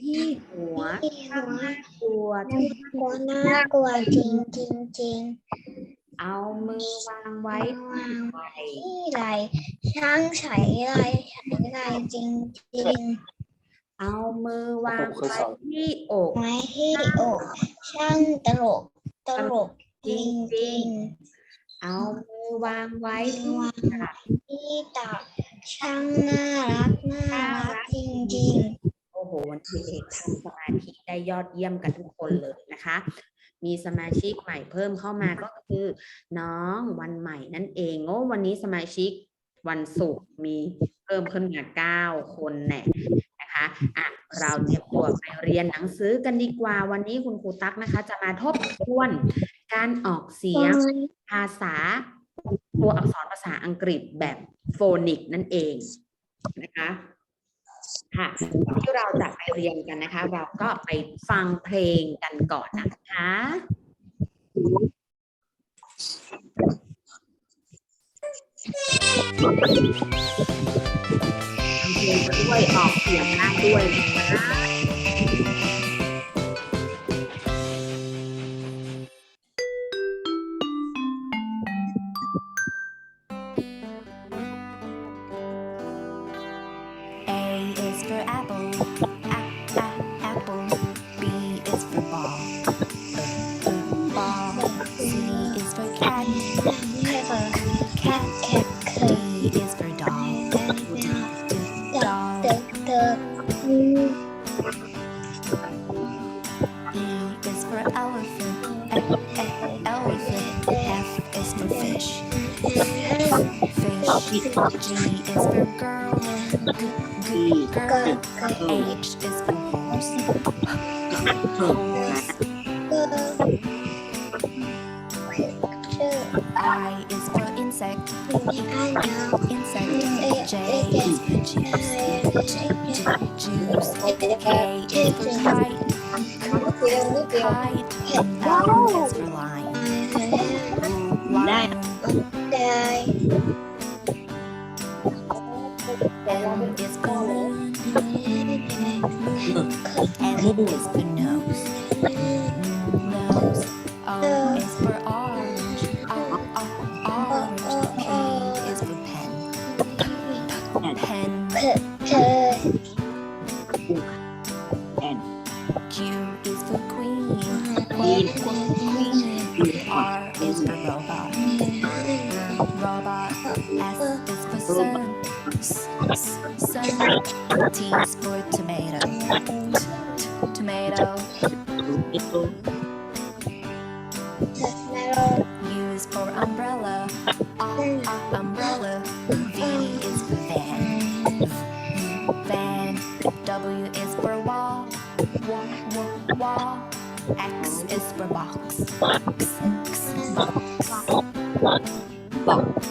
ที่หัวข้างหน้าตัวที่กลัวน่ากลัวจริงจริงจริงเอามือวางไว้ที่ไหล่ที่ไรช่างใช้ไรใช้ไรจริงจริงเอามือวางไว้ที่อกไม้ที่อกช่างตลกตลกจริงจริงเอามือวางไว้ที่ตักที่ตักช่างน่ารักน่ารักจริงจริง โหวันนี้เด็กทำสมาธิได้ยอดเยี่ยมกันทุกคนเลยนะคะ มีสมาชิกใหม่เพิ่มเข้ามาก็คือ น้องวันใหม่นั่นเองโอ้วันนี้สมาชิกวันศุกร์มีเพิ่มขึ้นมาเก้าคนแน่นะคะอะเราเตรียมตัวไปเรียนหนังสือกันดีกว่า วันนี้คุณครูตั๊กนะคะ จะมาทบทวนการออกเสียงภาษาตัวอักษรภาษาอังกฤษแบบโฟนิกนั่นเองนะคะ ค่ะที่เราจะไปเรียนกันนะคะ เราก็ไปฟังเพลงกันก่อนนะคะเพลงไปด้วยออกเสียงได้ด้วยนะคะ G is for girl. G, H is for horse. I is for insect. J is for juice. Juice. K is for kite. Kite. L is for line. Is for nose, nose. O is for orange, o, o, is for pen, hen. Q is for queen. Queen. R is for robot. Robot. S is for sun. Sun. T is for tomato. Tomato. U is for umbrella. U- u- Umbrella. V is for van. Van. W is for wall. Wall, wall. X is for box. X, X, box.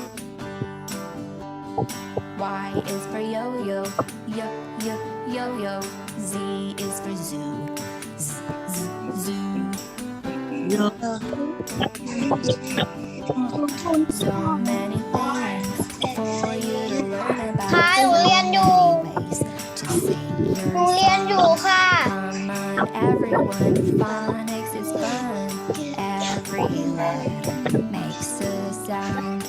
Y is for yo-yo, yo-yo Yo, yo, yo-yo. Z is for zoo. Z, z, zoo. So many things for you to learn about. ค่ะหนูเรียนอยู่ Ways to sing หนูเรียนอยู่ your ค่ะ Come on, everyone, phonics is fun. Every letter makes a sound.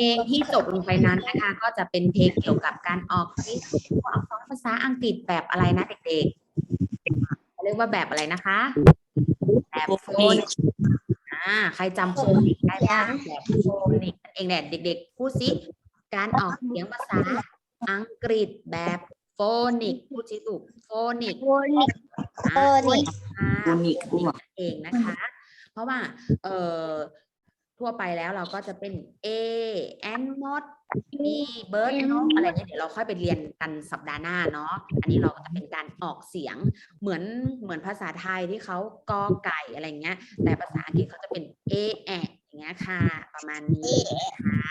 ลงที่จบลงไปนั้นนะคะ ก็จะเป็นเพลงเกี่ยวกับการออกเสียงตัวอักษรภาษาอังกฤษแบบอะไรนะเด็กๆเรียกว่าแบบอะไรนะคะ แบบโฟนิกอ่าใครจำโฟนิกได้บ้างแบบโฟนิกนั่นเองแหละเด็กๆพูดสิการออกเสียงภาษาอังกฤษแบบโฟนิกพูดสิลูกโฟนิกโฟนิกอ่าโฟนิกอ่าโฟนิกนั่นเองนะคะ เพราะว่าเอ่อ ทั่วไปแล้วเราก็จะเป็น A and mod B bird นกอะไรเนี่ยเดี๋ยวเราค่อยไปเรียนกันสัปดาห์หน้าเนาะอันนี้เราก็จะเป็นการออกเสียงเหมือนเหมือนภาษาไทยที่เขากอไก่อะไรเงี้ย แต่ภาษาอังกฤษเขาจะเป็น A แอะอย่างเงี้ยค่ะ ประมาณนี้นะคะ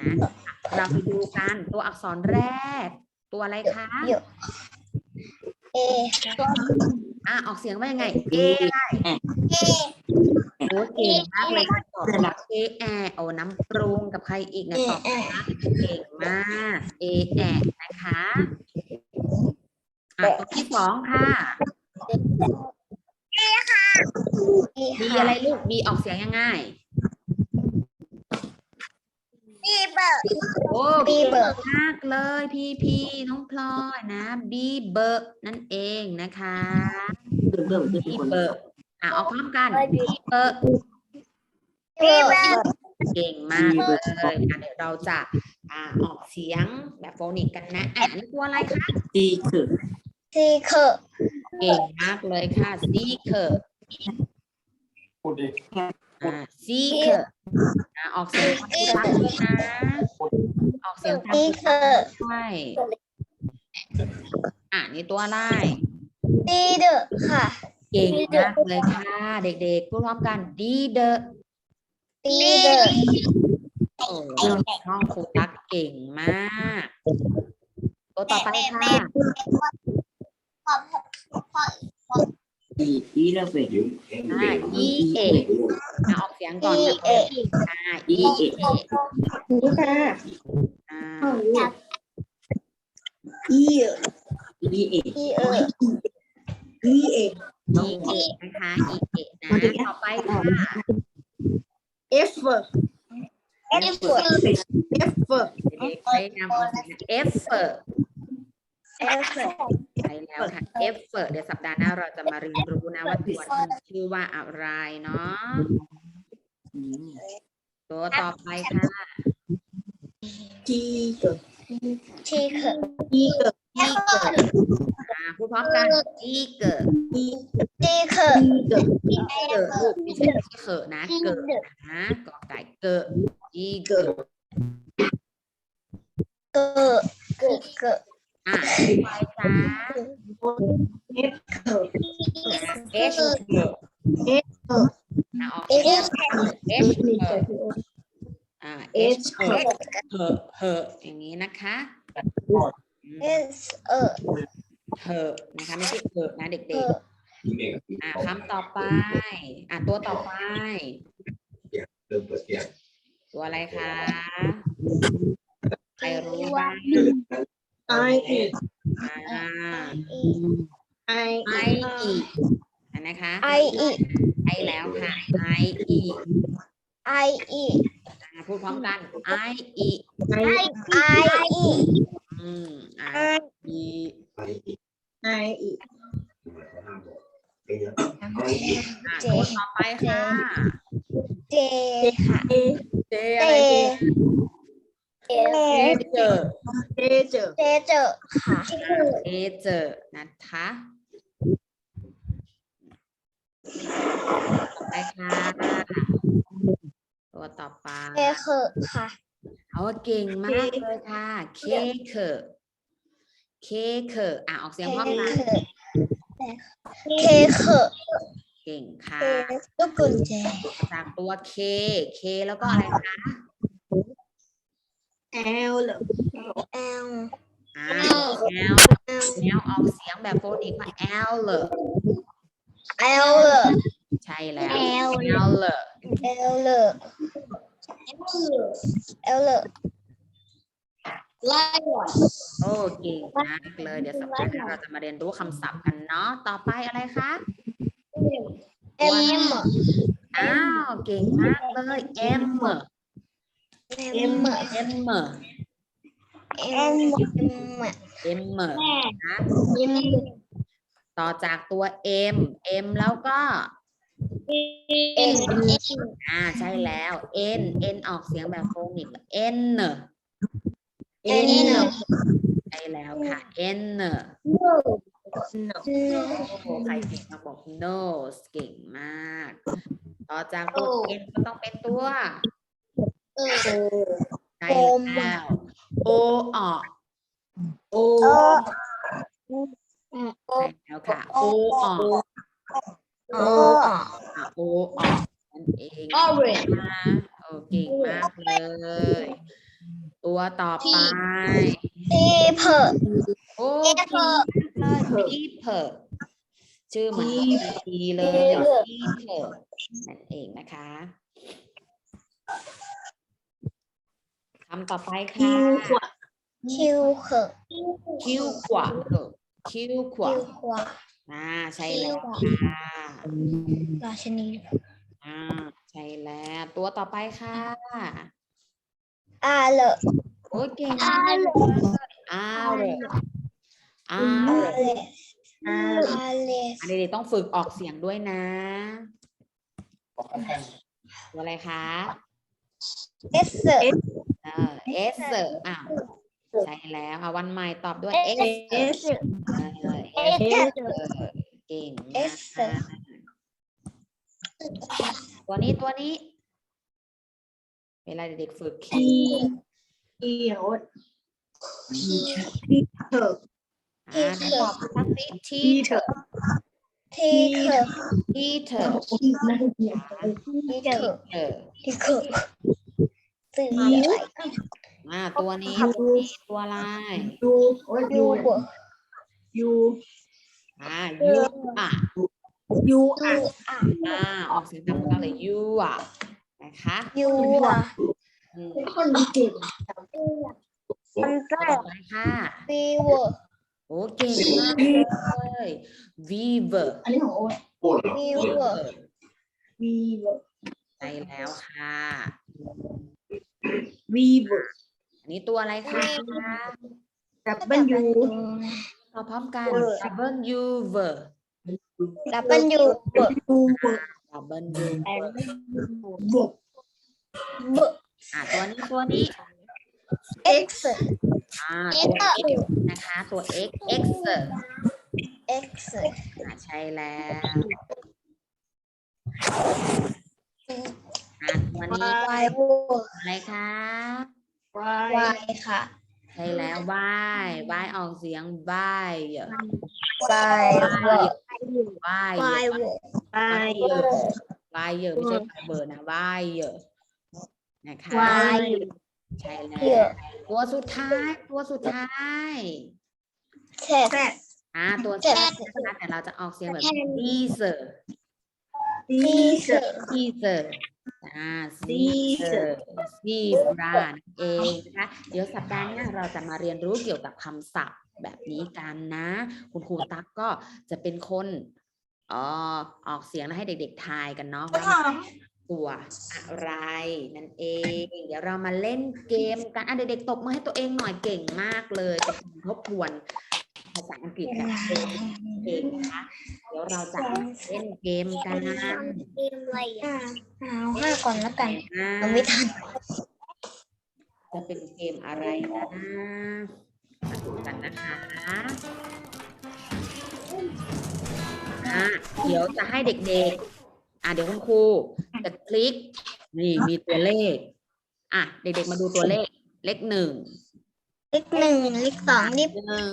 นะอะเราไปดูกันตัวอักษรแรก ตัวอะไรคะเยอะเออะออกเสียงว่ายังไง A อะไรเอ โอ้เก่งมากเลยค่ะตอบรับเอแอโอ้น้ำปรุงกับใครอีกนะตอบนะเก่งมากเอแอนะคะอะตัวที่สองค่ะเอบีอะไรลูกบีออกเสียงยังไงบีเบอร์โอ้บีเก่งเบอร์มากเลยพี่พี่น้องพลอยนะบีเบอร์นั่นเองนะคะบีเบอร์ อะออกพร้อมกันบีเบอร์บีเบอร์เก่งมากเลยอะเดี๋ยวเราจะอ่าออกเสียงแบบโฟนิกกันนะอะอันนี่ตัวอะไรคะซีเคอร์เก่งมากเลยค่ะ seeker อ่า seeker อ่าออกเสียงชัดด้วยนะออกเสียงชัดซีเคอร์ด้วยอ่านี่ตัวอะไรดีเดอร์ค่ะ เก่งมากเลยค่ะ เด็กๆพูดพร้อมกัน leader ดีเดอร์โอ้น้องครูตักเก่งมากตัวต่อไปค่ะอ่า e เอกอ่าออกเสียงก่อนอีแบบเออ่า e เอกอ่าอีเออ e เอก นะคะ e เอกนะต่อไปค่ะเอฟเฟอร์เอฟเฟอร์เด็กๆพยายามออกเสียง effort เอฟเฟอร์ใช่แล้วค่ะ effort เดี๋ยวสัปดาห์หน้าเราจะมาเรียนรู้นะว่าตัวนี้ชื่อว่าอะไรเนาะตัวต่อไปค่ะ ทีเคอร์ eager อ่าพูดพร้อมกัน eager ทีเคอร์เกิดลูกไม่ใช่ไม่ใช่เขอะนะเกิดนะกอไก่เกิด eager เกอร์เกอร์เกอร์อะไปจ้า H เกิดอะออกเอเสียงฟ H เกิดอ่า H เกิดเหอะเหอะอย่างนี้นะคะ อืมเอสเออเหอะนะคะไม่ใช่เกิดนะเกเด็อกร์ๆอะคำต่อไป อะตัวต่อไปตัวอะไรคะใครรู้บ้างไอเออ่าไอไออีกอันนะคะไออีกใช่แล้วค่ะไออีกไออีกอ่าพูดพร้อมกันไออีกไอไออีกอืมอ่าอีไออีอ่าตัวต่อไปค่ะเจค่ะเอเจเจอะไรเจเจเจอเอเจอเจเจอค่ะ เจเจอนะคะต่อไปค่ะตัวต่อไปเจเคอค่ะ เอาเก่งมากเลยค่ะ เคเคเคเคอะออกเสียงพร้อมกันเคเคเก่งค่ะลูกกุญแจจากตัวเคเคแล้วก็อะไรคะแอลเหรอแอลอ่าแอลแอลออกเสียงแบบโฟนิกว่าแอลเลยแอลเลอใช่แล้วแอลแอลเลยแอลเลอ แอลเลอไล่หวโอ้เก่งมากเลย เดี๋ยวสัปดาห์หน้าเราจะมาเรียนรู้คำศัพท์กันเนาะ ต่อไปอะไรคะ เอ็มอ้าวเก่งมากเลยเอ็มเอ็มเอ็มเอ็มเอ็มนะต่อจากตัว M M แล้วก็ เอ็มอ่าใช่แล้ว N N ออกเสียงแบบโฟนิก N เอ็นใช่แล้วค่ะ N โอ้ใครเก่งมาบอก nose เก่งมาก ต่อจากตัว N ก็ต้องเป็นตัวใช่แล้ว O ออกโอโอใช่แล้วค่ะ O ออก โออะ O ออกนั่นเองนะโอ้เก่งมากเลย ตัวต่อไปทีเพอโอ้เก่งมากเลย people ชื่อเหมือนทีเลย people นั่นเองนะคะคำต่อไปคิค่ะวขวดคิวเคอคิ้วขวาเออคิ้วขวาคิวขวา อ่าใช่แล้วค่ะราชนีอ่าใช่แล้วตัวต่อไปค่ะอาเลอโอ้ยเก่งมากเลยอ้าวเลยอ้าวเลยอาเลสอันนี้ต้องฝึกออกเสียงด้วยนะตัวอะไรคะเอสเซอร์เออเอสเอออ้าวใช่แล้วค่ะวันใหม่ตอบด้วยเอสเอส เออเอเอสสเซอร์เออเก่งเอมากสเออตัวนี้ตัวนี้ เวลาเด็กๆฝึกทีอีโอดทีเถอะอ่าไหนตอบสักสิทีทีเถเถอะอะทีเคอทีเถอะทีเถอเออทีเคอสื่ออะไรอ่าตัวนี้ตัวนี้ตัวอะไรยูโอ้ยยู ยูยูอ่ายูอะยูอะยูอะอ่าออกเสียงตามกันเลยยูอะนะคะยูอะอืมคนเก่งมันแรต่อกไปค่ะวีเวอร์โอ้เก่งมากเลย Weaver อันนี้ของโอ๊ตวีเวอร์วีใช่แล้วค่ะวีเวอร์อันนี้ตัวอะไรคะดับเบิลยู ตอบพร้อมกัน Double U V ดับเบิลยูเวอร์ยูเวอร์ Double U บวกเวอร์อ่าตัวนี้ตัวนี้เอ็กซ์อ่าตัว X นะคะตัว X X เอ็กซ์อ่าใช่แล้วอ่าตัวนี้วายเวอร์อะไรคะวายวายค่ะใช่แล้ว Y Y ออกเสียง Y เยอะวายเวอร์ Y วายเยเวอะอร์วายเยอะ Y เยอะไม่ใช่เบอร์นะ Y เยอะนะคะวายใช่แล้เยวอะตัวสุดท้ายตัวสุดท้ายแท็แซดอ่าตัวเจ็แซดดนะคะแต่เราจะออกเสียงแบบ teaser ทีเซอร์ teaser อ่าซีเซอร์ ซีบรานั่นเองนะคะเดี๋ยวสัปดาห์หน้าเราจะมาเรียนรู้เกี่ยวกับคำศัพท์แบบนี้กันนะ คุณครูตั๊กก็จะเป็นคนเอ่อออกเสียงให้เด็กๆทายกันเนาะว่ามันตัวอะไรนั่นเอง เดี๋ยวเรามาเล่นเกมกันอะเด็กๆตบมือให้ตัวเองหน่อยเก่งมากเลยเป็นการทบทวนภาษาอังกฤษแบบเองเองนะคะเดี๋ยวเราจะเล่นเกมกันเกมอะไรอะเอาห้าก่อนแล้วกันอ่าเราไม่ทัน จะเป็นเกมอะไรนะมาดูกันนะคะอะเดี๋ยวจะให้เด็กๆ อะเดี๋ยวคุณครูจะคลิก นี่มีตัวเลข อะเด็กๆมาดูตัวเลขเลขหนึ่ง เลขหนึ่งเลขสองเลขหนึ่ง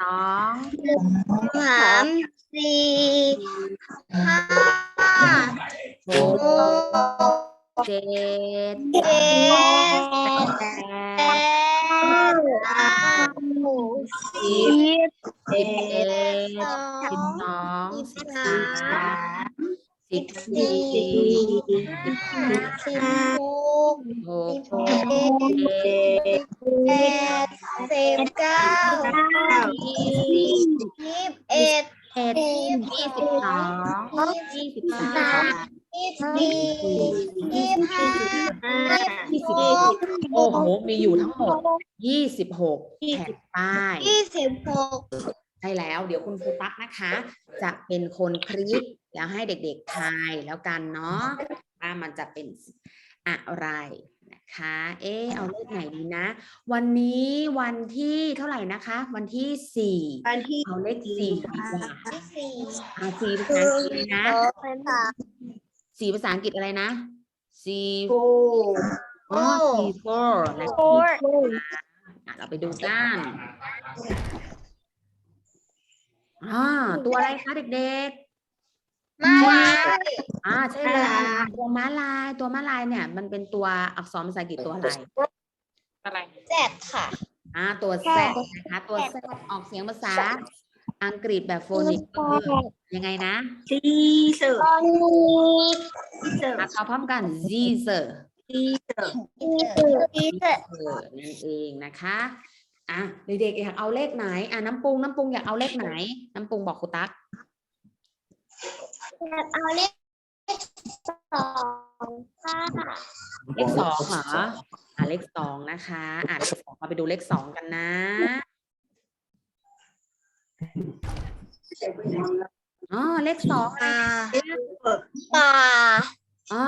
สองสามสี่ห้าหกเจ็ดเจ็ดแปดเก้าสิบสิบเอ็ดสอสิบงสองสิบสามสิบสี่สิบห้า หกเจ็ดเจ็ดแปดสิบเก้ายี่สิบเอ็ดเอ็ดยี่สิบสองยี่สิบสามยี่สิบสี่ยี่สิบห้ายี่สิบหกโอ้โห มีอยู่ทั้งหมดยี่สิบหกแผ่นป้ายยี่สิบหกใช่แล้ว เดี๋ยวคุณครูตั๊กนะคะ จะเป็นคนคลิกแล้วให้เด็กๆทายแล้วกันเนาะว่ามันจะเป็น อะไรนะคะ เอ๊ะเอาเลขไหนดีนะ วันนี้วันที่เท่าไหร่นะคะ วันที่สี่วันที่เอาเลขสี่ดีกว่าที่สี่เอาสี่ภาษาอังกฤษเลยนะสองสามสี่ภาษาอังกฤษอะไรนะสี่โกอ๋อสี่ four นะ four อะเราไปดูกันอ่าตัวอะไรคะเด็กๆ มาลายอ่าใช่เลยค่ะตัวม้าลายตัวม้าลายเนี่ย มันเป็นตัวอักษรภาษาอังกฤษตัวอะไรแจดค่ะ อ่าตัว Z นะคะตัว Z ออกเสียงภาษาอังกฤษแบบโฟนิกก็คือยังไงนะซีเซอร์ตอนนี้ซีเซอร์อะเอาพร้อมกัน Z ซีเซอร์ที่เจ็ดเออนั่นเองนะคะอะเด็กๆอยากเอาเลขไหนอะน้ำปรุงน้ำปรุงอยากเอาเลขไหน น้ำปรุงบอกครูตั๊ก เอาเลขสองค่ะเลขสองเหรออะเลขสองนะคะอะเลขสองมาไปดูเลขสองกันนะอ๋อเลขสองนะปลาอ๋อ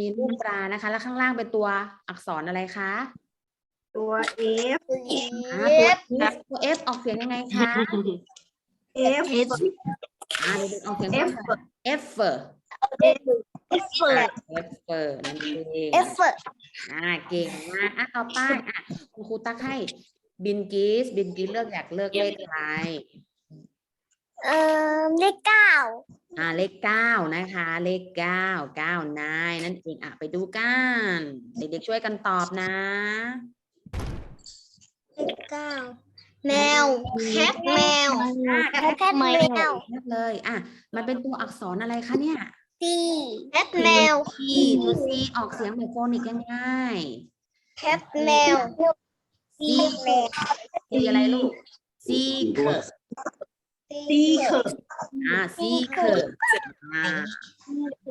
มีรูปปลานะคะ แล้วข้างล่างเป็นตัวอักษรอะไรคะตัวเอฟอ่าเอตัวฟ F ตัว F ออกเสียงยังไงคะเอฟอ่าเด็กๆออกเสียงเอว่าฟ F เอฟเฟิร์ F นั่นเองเอฟเฟิร์อ่าเก่งมากอะต่อไปอะคุณครูตักให้บินกีสบินกีสเลือกอยากเลือกเลขอะไรเอ่อเลขเก้าอ่าเลขเก้านะคะ เลขเก้าเก้านายนั่นเองอะไปดูกันเด็กๆช่วยกันตอบนะ เลขเก้า แมวแคทแมว อะแคทแมวเลือกเลยอะมันเป็นตัวอักษรอะไรคะเนี่ย ซีแคทแมว C ตัว C ออกเสียงแบบโฟนิกง่ายแคทแมวซีแมวๆ C อะไรลูก C เกอร์ซีเคิร์ อ่า C เกอร์อ่า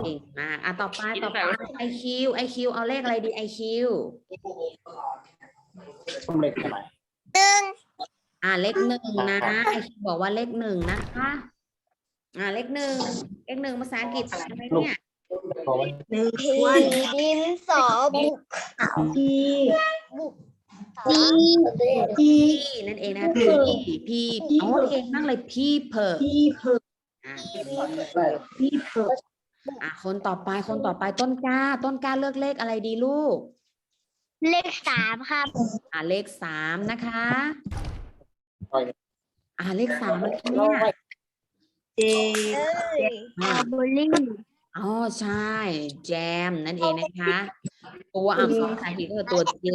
เก่งมากอะต่อไปต่อไป IQ IQ เอาเลขอะไรดี IQ หนึ่ง อ่าเลขหนึ่งนะไอคิวบอกว่าเลขหนึ่งนะคะ อ่าเลขหนึ่งเลขหนึ่งภาษาอังกฤษอะไรเนี่ยหนึ่งผีวันดินสอบุกทีซีพีนั่นเองนะพีพีอ๋อเก่งมากเลยพีเพอทีเพิร์อ่าทีเพิร์อะคนต่อไปคนต่อไปต้นกล้า ต้นกล้าเลือกเลขอะไรดีลูก เลขสามครับ อ่าเลขสามนะคะ อ่าเลขสามอะไรคะเนี่ยเจเอ้ยอ่าโบลิ่งอ๋อใช่ แจมนั่นเองนะคะ ตัวอักษรภาษาอังกฤษก็คือตัว J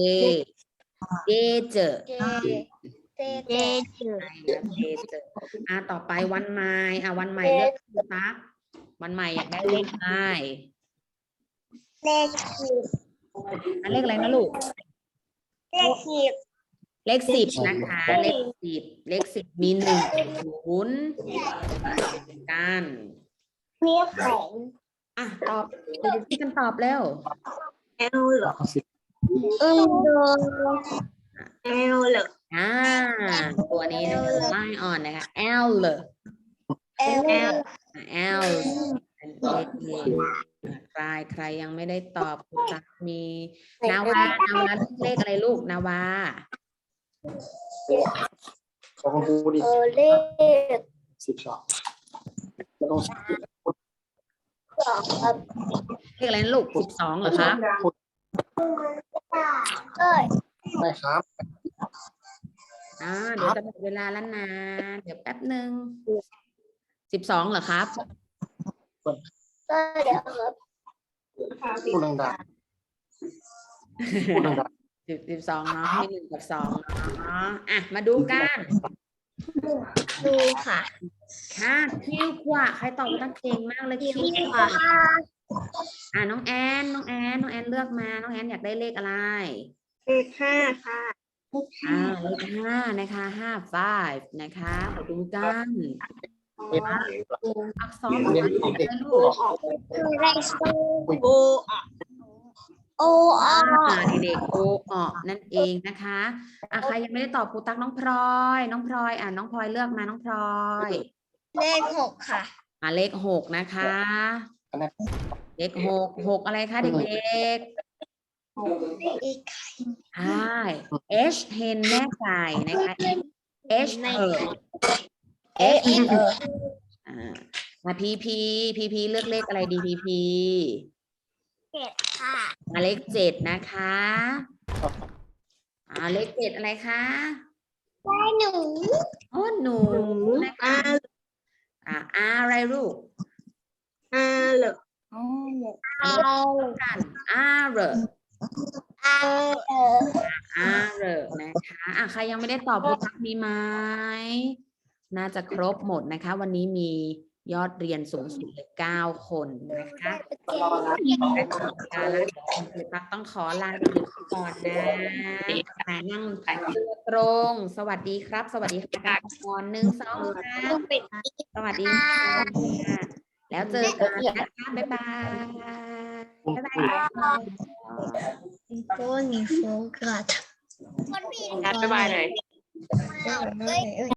J เจอเจเจเจเจเจเจออะต่อไปวันใหม่อะวันใหม่เลือกคุณตั๊กวันใหม่อยากได้เลขอะไรเลขสิบอะเลขอะไรนะลูกเลขสิบ เลขสิบนะคะ เลขสิบเลขสิบมีหนึ่งศูนย์กันมีแข็งอะตอบดูที่กันตอบเร็วเอลเหรอเอลโดเอลเหรออ่าตัวนี้นะคะไล่อ่อนนะคะ L เลยเอล L นั่นเองใครใครยังไม่ได้ตอบคุณตักมีนาวานาวาเลขอะไรลูกนาวา ของคุณครูดิเออเลขสิบสองแล้วต้องสองครับเลขอะไรนะลูกสิบสองเหรอคะเอ้ยไม่ครับอ่าเดี๋ยวจะหมดเวลาแล้วนะเดี๋ยวแป๊บหนึ่งสิบสองเหรอครับก็เดี๋ยวครับพูดดังๆพูดดัง สิบสิบสองเนาะมีหนึ่งกับสองเนาะอะมาดูกันดูค่ะ ค่ะคิวกว่าใครตอบตั้งเก่งมากเลยคิวคิวกว่าค่ะอะน้องแอนน้องแอนน้องแอนเลือกมาน้องแอนอยากได้เลขอะไรเลขห้าค่ะอ่าเลขห้านะคะห้า five นะคะมาดูกันๆเป็นอักษรภาษาอังกฤษเลยลูกคือเลข โอโออาอ่าเด็กๆโอออกนั่นเองนะคะอะใครยังไม่ได้ตอบครูตักน้องพลอย น้องพลอยอะน้องพลอยเลือกมาน้องพลอยเลขหกค่ะอะเลขหกนะคะอันนั้นเลขหกหกอะไรคะเด็กอีกๆใช่ H เฮนแม่ไก่นะคะ H เออ H เอออ่ามาพีพีพีพีเลือกเลขอะไรดีพีพี เจ็ดค่ะมาเลขเจ็ดนะคะอ่าเลขเจ็ดอะไรคะได้หนูโอ้หนูนะคะอ่าอะไรลูกอาเหรออันนี้กันอาเรออาเอออาเรอนะคะอะใครยังไม่ได้ตอบครูตักมีไหมน่าจะครบหมดนะคะ วันนี้มี ยอดเรียนสูงสุดเลยเก้าคนนะคะแลอลาแล้วครูตักต้องขอลาไปก่อนนะมานั่งแต่งตัวตรง สวัสดีครับ สวัสดีค่ะก่อนหนึ่งสองสามสวัสดีค่ะแล้วเจอกันนะคะบ๊ายบายบ๊ายบายตัวนี้โฟกัสบ๊ายบายหน่อยเอ้ย